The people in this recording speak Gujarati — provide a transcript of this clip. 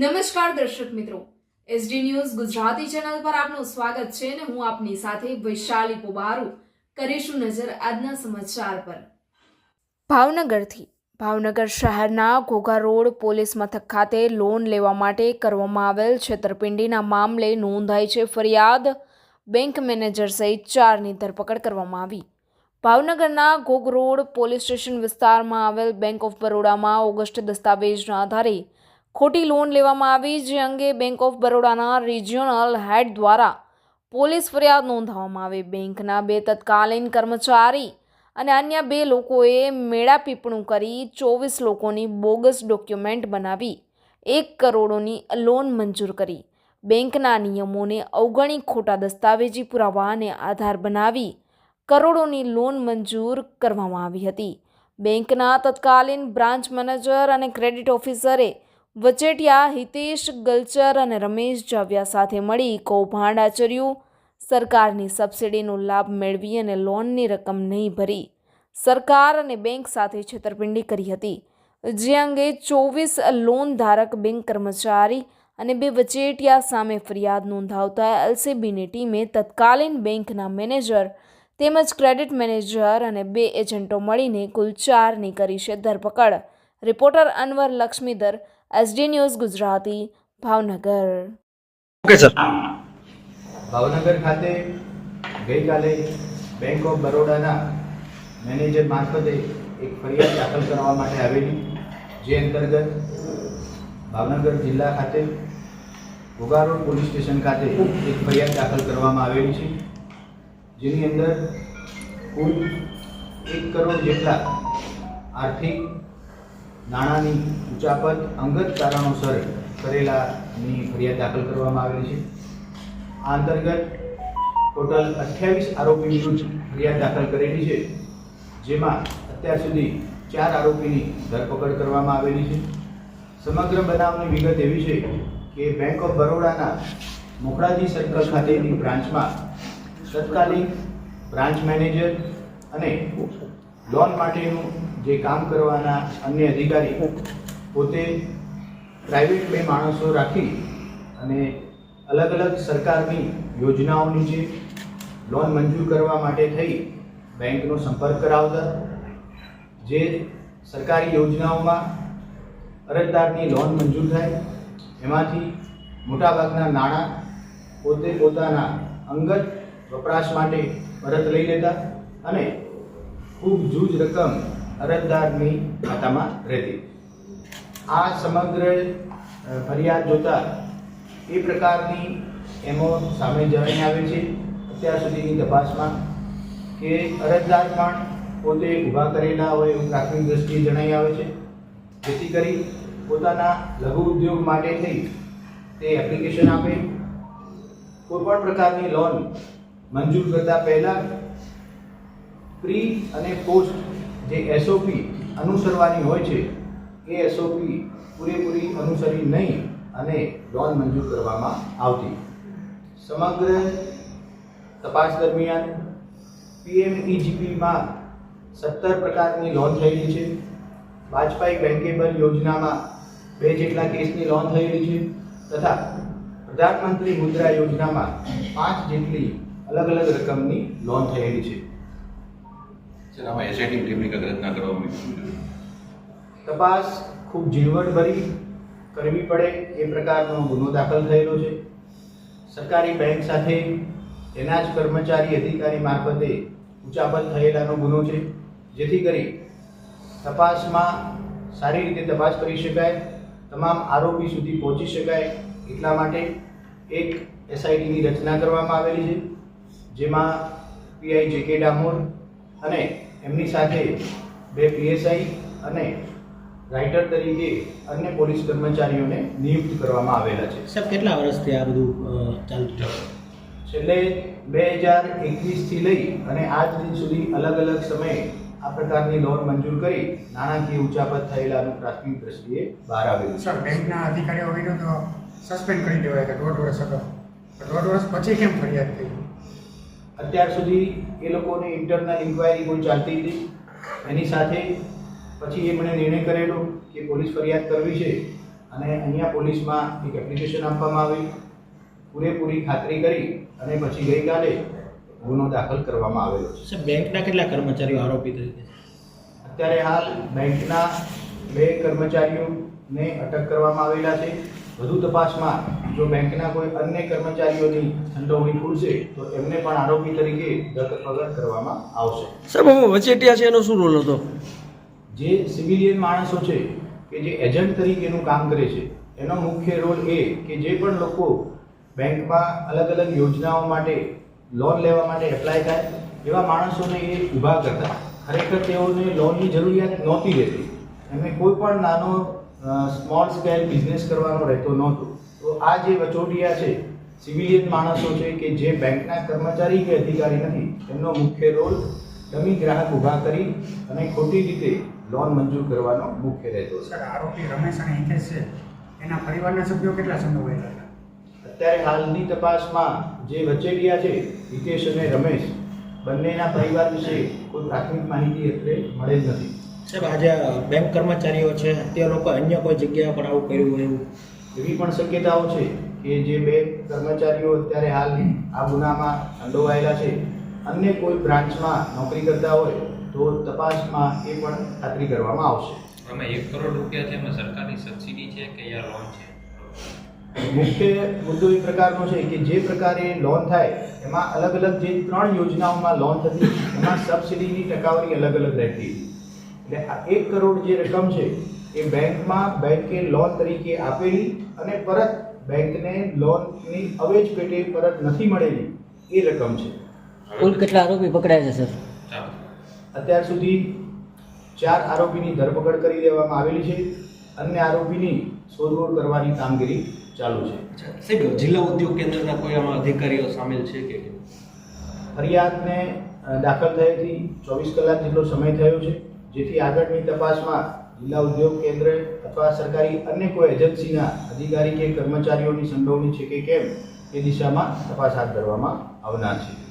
નમસ્કાર દર્શક મિત્રો. એસડી ન્યૂઝ ગુજરાતી ચેનલ પર આપનું સ્વાગત છે અને હું આપની સાથે વૈશાલી પોબારુ કરીશું નજર આજના સમાચાર પર. ભાવનગરથી ભાવનગર શહેરના ઘોઘા રોડ પોલીસ મથક ખાતે લોન લેવા માટે કરવામાં આવેલ છેતરપિંડીના મામલે નોંધાઈ છે ફરિયાદ. બેંક મેનેજર સહિત ચારની ધરપકડ કરવામાં આવી. ભાવનગરના ઘોઘ રોડ પોલીસ સ્ટેશન વિસ્તારમાં આવેલ બેંક ઓફ બરોડામાં ઓગસ્ટ દસ્તાવેજના આધારે ખોટી લોન લેવામાં આવી, જે અંગે બેંક ઓફ બરોડાના રિજિયોનલ હેડ દ્વારા પોલીસ ફરિયાદ નોંધાવવામાં આવી. બેંકના બે તત્કાલીન કર્મચારી અને અન્ય બે લોકોએ મેળાપીપણું કરી ચોવીસ લોકોની બોગસ ડોક્યુમેન્ટ બનાવી, એક કરોડોની લોન મંજૂર કરી. બેંકના નિયમોને અવગણી ખોટા દસ્તાવેજી પુરાવાને આધાર બનાવી કરોડોની લોન મંજૂર કરવામાં આવી હતી. બેંકના તત્કાલીન બ્રાન્ચ મેનેજર અને ક્રેડિટ ઓફિસરે વચેટિયા, હિતેશ ગલચર અને રમેશ જાવ્યા સાથે મળી કૌભાંડ આચર્યું સરકારની સબસિડીનો લાભ મેળવી અને લોનની રકમ નહીં ભરી. સરકાર અને બેંક સાથે છેતરપિંડી કરી હતી. જે અંગે ચોવીસ લોન ધારક બેંક કર્મચારી અને બે વચેટિયા સામે ફરિયાદ નોંધાવતા એલસીબીની ટીમે તત્કાલીન બેંકના મેનેજર તેમજ ક્રેડિટ મેનેજર અને બે એજન્ટો મળીને કુલ ચારની કરી છે ધરપકડ. Reporter Anwar Laxmidhar SD news Gujarati Bhavnagar okay sir Bhavnagar ખાતે ગઈકાલે બેંક ઓફ બરોડાના મેનેજર મારફતે એક ફરિયાદ દાખલ કરવા માટે આવેલી જે અંતર્ગત ભાવનગર જિલ્લા ખાતે ઘોઘારોડ પોલીસ સ્ટેશન ખાતે એક ફરિયાદ દાખલ કરવામાં આવેલી છે જેની અંદર કુલ એક કરોડ જેટલા આર્થિક નાણાંની ઉચાપત અંગત કારણોસર કરેલાની ફરિયાદ દાખલ કરવામાં આવેલી છે. આ અંતર્ગત ટોટલ અઠ્યાવીસ આરોપી વિરુદ્ધ ફરિયાદ દાખલ કરેલી છે, જેમાં અત્યાર સુધી ચાર આરોપીની ધરપકડ કરવામાં આવેલી છે. સમગ્ર બનાવની વિગત એવી છે કે બેંક ઓફ બરોડાના મોખડાજી સર્કલ ખાતેની બ્રાન્ચમાં તત્કાલીન બ્રાન્ચ મેનેજર અને લોન માટેનું જે કામ કરવાના અન્ય અધિકારી પોતે પ્રાઇવેટ બે માણસો રાખી અને અલગ અલગ સરકારની યોજનાઓની જે લોન મંજૂર કરવા માટે થઈ, બેંકનો સંપર્ક કરાવતા, જે સરકારી યોજનાઓમાં અરજદારની લોન મંજૂર થાય, એમાંથી મોટાભાગના નાણાં પોતે પોતાના અંગત વપરાશ માટે પરત લઈ લેતા અને ખૂબ જૂજ રકમ અરજદારની ખાતામાં રહેતી. આ સમગ્ર ફરિયાદ જોતા એ પ્રકારની એમો સામે જણાઈ આવે છે. અત્યાર સુધીની તપાસમાં કે અરજદાર પણ પોતે ઊભા કરેલા હોય એવું પ્રાથમિક દ્રષ્ટિએ જણાઈ આવે છે. જેથી કરી પોતાના લઘુ ઉદ્યોગ માટે થઈ તે એપ્લિકેશન આપે. કોઈ પણ પ્રકારની લોન મંજૂર કરતા પહેલાં પ્રી અને પોસ્ટ જે એસઓપી અનુસરવાની હોય છે, એ એસઓપી પૂરેપૂરી અનુસરી નહીં અને લોન મંજૂર કરવામાં આવતી. સમગ્ર તપાસ દરમિયાન પીએમઈજીપીમાં સત્તર પ્રકારની લોન થયેલી છે. વાજપાઈ બેન્કેબલ યોજનામાં બે જેટલા કેસની લોન થયેલી છે તથા પ્રધાનમંત્રી મુદ્રા યોજનામાં પાંચ જેટલી અલગ અલગ રકમની લોન થયેલી છે. આમાં એસઆઈટી ટીમની કદાચ રચના કરવામાં આવી તપાસ ખૂબ ઝીણવટભરી કરવી પડે એ પ્રકારનો ગુનો દાખલ થયેલો છે. સરકારી બેંક સાથે એના જ કર્મચારી અધિકારી મારફતે ઉચાપત થયેલાનો ગુનો છે. જેથી કરી તપાસમાં સારી રીતે તપાસ કરી શકાય, તમામ આરોપી સુધી પહોંચી શકાય એટલા માટે એક એસઆઈટીની રચના કરવામાં આવેલી છે, જેમાં પીઆઈ જે કે ડામોર અને એમની સાથે બે પીએસઆઈ અને રાઇટર તરીકે અન્ય પોલીસ કર્મચારીઓને નિયુક્ત કરવામાં આવેલા છે. સાહેબ કેટલા વર્ષથી આ બધું ચાલતું છે? છેલ્લે બે હજાર એકવીસથી લઈ અને આજ દિન સુધી અલગ અલગ સમયે આ પ્રકારની લોન મંજૂર કરી નાણાકીય ઉચાપત થયેલાનું પ્રાથમિક દ્રષ્ટિએ બહાર આવેલું સર બેંકના અધિકારીઓ વિરુદ્ધ સસ્પેન્ડ કરી દેવાય હતા દોઢ વર્ષ અગાઉ. દોઢ વર્ષ પછી કેમ ફરિયાદ થઈ? અત્યાર સુધી એ લોકોની ઇન્ટરનલ ઇન્ક્વાયરી કોઈ ચાલતી હતી એની સાથે પછી એમણે નિર્ણય કરેલો કે પોલીસ ફરિયાદ કરવી છે અને અહીંયા પોલીસમાં એક એપ્લિકેશન આપવામાં આવી પૂરેપૂરી ખાતરી કરી અને પછી ગઈકાલે ગુનો દાખલ કરવામાં આવેલો છે. બેંકના કેટલા કર્મચારીઓ આરોપી તરીકે? અત્યારે હાલ બેંકના બે કર્મચારીઓને અટક કરવામાં આવેલા છે. વધુ તપાસમાં જો બેંકના કોઈ અન્ય કર્મચારીઓની સંડોવણી ખુલશે તો એમને પણ આરોપી તરીકે ધરપકડ કરવામાં આવશે. સાહેબ વચેટિયા છે એનો શું રોલ હતો? જે સિવિલિયન માણસો છે કે જે એજન્ટ તરીકેનું કામ કરે છે એનો મુખ્ય રોલ એ કે જે પણ લોકો બેંકમાં અલગ અલગ યોજનાઓ માટે લોન લેવા માટે એપ્લાય થાય એવા માણસોને એ ઊભા કરતા. ખરેખર તેઓને લોનની જરૂરિયાત નહોતી રહેતી. એમને કોઈ પણ નાનો સ્મોલ સ્કેલ બિઝનેસ કરવાનો રહેતો નહોતો. તો આ જે વચોટિયા છે સિવિલિયન માણસો છે કે જે બેંકના કર્મચારી કે અધિકારી નથી એમનો મુખ્ય રોલ ડમી ગ્રાહક ઊભા કરી અને ખોટી રીતે લોન મંજૂર કરવાનો મુખ્ય રહેતો સર આરોપી રમેશ અને હિતેશ છે. એના પરિવારના સભ્યો કેટલા સંડોવાયેલા હતા? અત્યારે હાલની તપાસમાં જે વચેટિયા છે હિતેશ અને રમેશ બંનેના પરિવાર વિશે કોઈ પ્રાથમિક માહિતી એટલે મળેલ નથી. સાહેબ આજે બેંક કર્મચારીઓ છે તે લોકો અન્ય કોઈ જગ્યા પર આવું કર્યું હોય એવું. એવી પણ શક્યતાઓ છે કે જે બેંક કર્મચારીઓ અત્યારે હાલ આ ગુનામાં સંડોવાયેલા છે. અન્ય કોઈ બ્રાન્ચમાં નોકરી કરતા હોય તો તપાસમાં એ પણ ખાતરી કરવામાં આવશે. આમાં એક કરોડ રૂપિયા છે એમાં સરકારની સબસિડી છે કે યા લોન છે? મુખ્ય મુદ્દો એ પ્રકારનો છે કે જે પ્રકારે લોન થાય એમાં અલગ અલગ જે ત્રણ યોજનાઓમાં લોન થતી એમાં સબસિડીની ટકાવારી અલગ અલગ રહેતી. એટલે આ એક કરોડ જે રકમ છે એ બેંકમાં બેંકે લોન તરીકે આપેલી અને પરત બેંકને લોનની અવેજ પેટે પરત નથી મળેલી એ રકમ છે. કુલ કેટલા આરોપી પકડાયા છે સર? અત્યાર સુધી ચાર આરોપીની ધરપકડ કરી દેવામાં આવેલી છે અન્ય આરોપીની શોધખોળ કરવાની કામગીરી ચાલુ છે. સાહેબ જિલ્લા ઉદ્યોગ કેન્દ્રના કોઈ આમાં અધિકારીઓ સામેલ છે કે ફરિયાદને દાખલ થયેથી ચોવીસ કલાક જેટલો સમય થયો છે. જેથી આગળની તપાસમાં જિલ્લા ઉદ્યોગ કેન્દ્ર અથવા સરકારી અન્ય કોઈ એજન્સીના અધિકારી કે કર્મચારીઓની સંડોવણી છે કે કેમ, એ દિશામાં તપાસ હાથ ધરવામાં આવનાર છે.